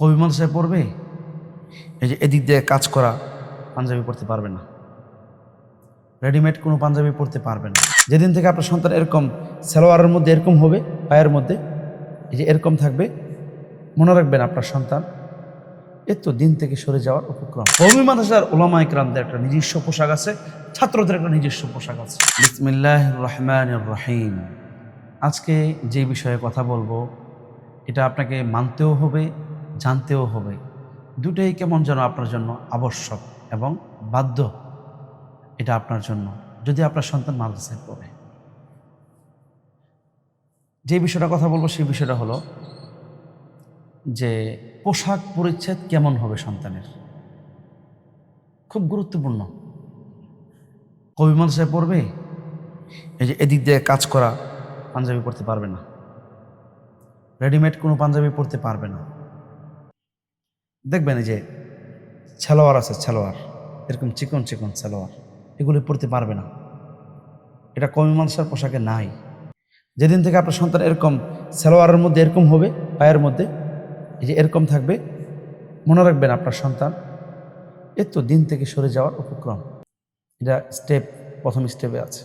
কবি মানুষে পড়বে? এই যে এদিক দিয়ে কাজ করা, পাঞ্জাবি পড়তে পারবে না। রেডিমেড কোনো পাঞ্জাবি পড়তে পারবে না। যেদিন থেকে আপনার সন্তান এরকম সালোয়ারের মধ্যে এরকম হবে, পায়ের মধ্যে, এই যে এরকম থাকবে, মনে রাখবেন আপনার সন্তান এর তো দিন থেকে সরে যাওয়ার উপক্রম। কৌমি মাদ্রাসার ওলামা ইকরামদের একটা নিজস্ব পোশাক আছে, ছাত্রদের একটা নিজস্ব পোশাক আছে। বিসমিল্লাহ রহমান রহিম। আজকে যে বিষয়ে কথা বলব, এটা আপনাকে মানতেও হবে জানতেও হবে। দুটোই কেমন যেন আপনার জন্য আবশ্যক এবং বাধ্য। এটা আপনার জন্য, যদি আপনার সন্তান মাদ্রাসায় পড়ে। যে বিষয়টা কথা বলব সেই বিষয়টা হলো যে পোশাক পরিচ্ছেদ কেমন হবে সন্তানের? খুব গুরুত্বপূর্ণ। কবি মাদ্রাসায় পড়বে, এই যে এদিক দিয়ে কাজ করা পাঞ্জাবি পড়তে পারবে না। রেডিমেড কোনো পাঞ্জাবি পড়তে পারবে না। দেখবেন যে ছেলোয়ার আছে, ছেলোয়ার। এরকম চিকন চিকন ছেলোয়ার। এগুলি পড়তে পারবে না। এটা কমি মানুষের পোশাকে নাই। যেদিন থেকে আপনার সন্তান এরকম সালোয়ারের মধ্যে এরকম হবে, পায়ের মধ্যে, এই যে এরকম থাকবে, মনে রাখবেন আপনার সন্তান এর তো দিন থেকে সরে যাওয়ার উপক্রম। এটা স্টেপ প্রথম স্টেপে আছে।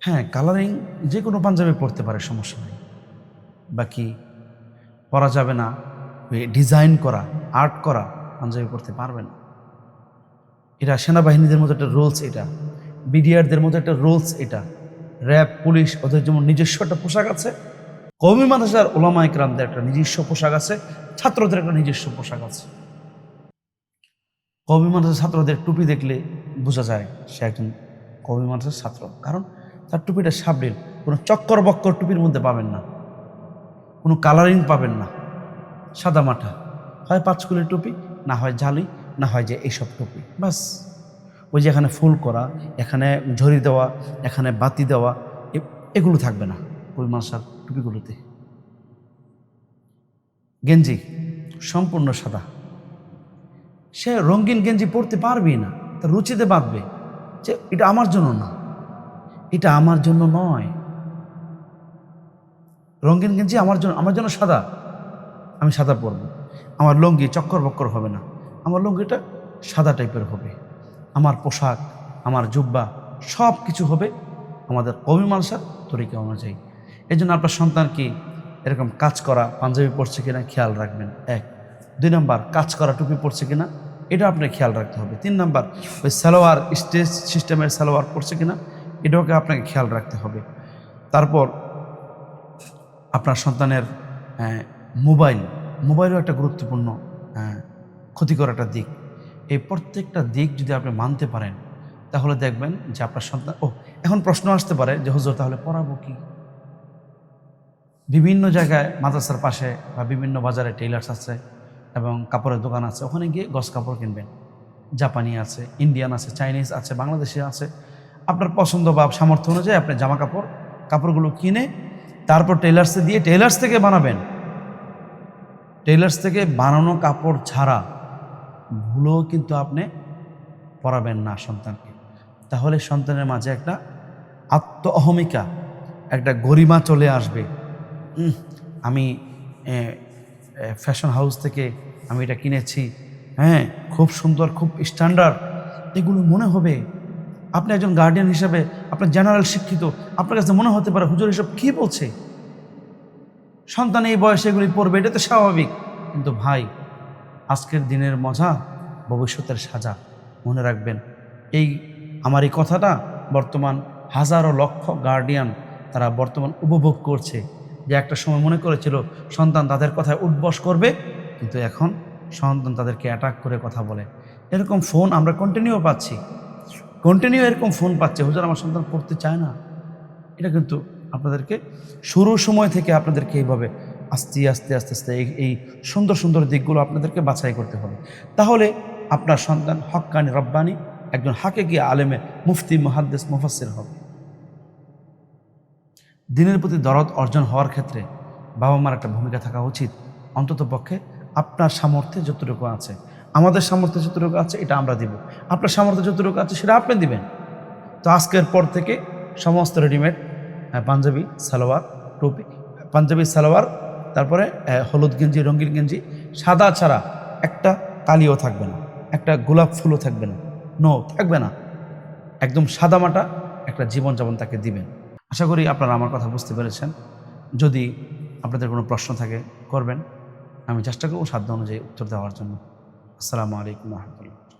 হ্যাঁ কালারিং যে কোনো পাঞ্জাবি পড়তে পারে, সমস্যা নেই। বাকি পরা যাবে না। ডিজাইন করা, আর্ট করা পাঞ্জাবি পড়তে পারবে না। এটা সেনাবাহিনীদের মতো একটা রোলস এটা, বিডিআরদের মতো একটা রোলস এটা। র্যাব, পুলিশ ওদের যেমন নিজস্ব একটা পোশাক আছে কৌমি মাদ্রাসার ওলামা ইকরামদের একটা নিজস্ব পোশাক আছে, ছাত্রদের একটা নিজস্ব পোশাক আছে। কৌমি মাদ্রাসার ছাত্রদের টুপি দেখলে বোঝা যায় সে একজন কৌমি মাদ্রাসার ছাত্র, কারণ তার টুপিটা সাবলীল, কোনো চক্কর বক্কর টুপির মধ্যে পাবেন না, কোনো কালারিং পাবেন না। সাদা মাঠা। হয় পাঁচকুলের টুপি, না হয় জালি, না হয় যে এইসব টুপি। বাস ওই যে এখানে ফুল করা, এখানে ঝরি দেওয়া, এখানে বাতি দেওয়া এগুলো থাকবে না ওই মাসার টুপিগুলোতে। গেঞ্জি সম্পূর্ণ সাদা। সে রঙিন গেঞ্জি পরতে পারবেই না, তার রুচিতে বাঁধবে যে এটা আমার জন্য না, এটা আমার জন্য নয়। রঙিন গেঞ্জি আমার জন্য আমার জন্য সাদা। আমি সাদা পরবো। আমার লুঙ্গি চক্কর বক্কর হবে না। আমার লুঙ্গিটা সাদা টাইপের হবে। আমার পোশাক আমার জুব্বা সব কিছু হবে আমাদের কবি মানুষের তরিকা অনুযায়ী। এই জন্য আপনার সন্তান কি এরকম কাজ করা পাঞ্জাবি পড়ছে কিনা খেয়াল রাখবেন। এক। দুই নম্বর কাজ করা টুপি পড়ছে কিনা এটা আপনার খেয়াল রাখতে হবে। তিন নম্বর ওই সালোয়ার স্টেজ সিস্টেমের সালোয়ার পড়ছে কিনা এটাকে আপনাকে খেয়াল রাখতে হবে। তারপর আপনার সন্তানের আহ, মোবাইল মোবাইলও একটা গুরুত্বপূর্ণ আহ, ক্ষতিকর একটা দিক। এই প্রত্যেকটা দিক যদি আপনি মানতে পারেন তাহলে দেখবেন যে আপনার সন্তান ও এখন প্রশ্ন আসতে পারে যে হুজুর তাহলে পড়াবো কি? বিভিন্ন জায়গায় মাদ্রাসার পাশে বা বিভিন্ন বাজারে টেইলার্স আছে এবং কাপড়ের দোকান আছে ওখানে গিয়ে গস কাপড় কিনবেন। জাপানি আছে ইন্ডিয়ান আছে চাইনিজ আছে বাংলাদেশি আছে। আপনার পছন্দ বা সামর্থ্য অনুযায়ী আপনি জামা কাপড় কাপড়গুলো কিনে তারপর টেইলার্সে দিয়ে টেইলার্স থেকে বানাবেন। টেইলার্স থেকে বানানো কাপড় ছাড়া ভুলেও কিন্তু আপনি পরাবেন না সন্তানকে। তাহলে সন্তানের মাঝে একটা আত্ম অহমিকা একটা গরিমা চলে আসবে। আমি ফ্যাশন হাউস থেকে আমি এটা কিনেছি। হ্যাঁ খুব সুন্দর, খুব স্ট্যান্ডার্ড। এগুলো মনে হবে। আপনি একজন গার্ডিয়ান হিসাবে আপনার জেনারেল শিক্ষিত। আপনার কাছে মনে হতে পারে, হুজুর এসব কী বলছে? সন্তান এই বয়সে এগুলি পড়বে, এটা তো স্বাভাবিক। কিন্তু ভাই, আজকের দিনের মজা, ভবিষ্যতের সাজা, মনে রাখবেন। এই আমার এই কথাটা বর্তমান হাজারো লক্ষ গার্ডিয়ান তারা বর্তমান উপভোগ করছে। যে একটা সময় মনে করেছিল, সন্তান তাদের কথায় উদ্বস করবে, কিন্তু এখন সন্তান তাদেরকে অ্যাটাক করে কথা বলে। এরকম ফোন আমরা কন্টিনিউ পাচ্ছি। কন্টিনিউ এরকম ফোন পাচ্ছে। হুজুর, আমার সন্তান পড়তে চায় না। এটা কিন্তু আপনাদেরকে শুরুর সময় থেকে আপনাদেরকে এইভাবে আস্তে আস্তে আস্তে আস্তে এই এই সুন্দর সুন্দর দিকগুলো আপনাদেরকে বাছাই করতে হবে। তাহলে আপনার সন্তান হক্কানি রব্বানি একজন হাকে গিয়ে আলেমে মুফতি, মুহাদ্দেস মুফাসির হবে। দিনের প্রতি দরদ অর্জন হওয়ার ক্ষেত্রে বাবা মার একটা ভূমিকা থাকা উচিত। অন্তত পক্ষে আপনার সামর্থ্যে যতটুকু আছে, আমাদের সামর্থ্যে যতটুকু আছে, এটা আমরা দিব। আপনার সামর্থ্যে যতটুকু আছে, সেটা আপনি দিবেন। তো আজকের পর থেকে সমস্ত রেডিমেড পাঞ্জাবি, সালোয়ার, টুপি। পাঞ্জাবি, সালোয়ার, তারপরে হলুদ গেঞ্জি, রঙিন গেঞ্জি, সাদা ছাড়া একটা কালিও থাকবে না, একটা গোলাপ ফুলও থাকবে না, নো, থাকবে না। একদম সাদামাটা একটা জীবনযাপন তাকে দিবেন আশা করি আপনারা আমার কথা বুঝতে পেরেছেন। যদি আপনাদের কোনো প্রশ্ন থাকে, করবেন। আমি চেষ্টা করব সাধ্য অনুযায়ী উত্তর দেওয়ার জন্য। আসসালামু আলাইকুম রহমতুল্লাহ।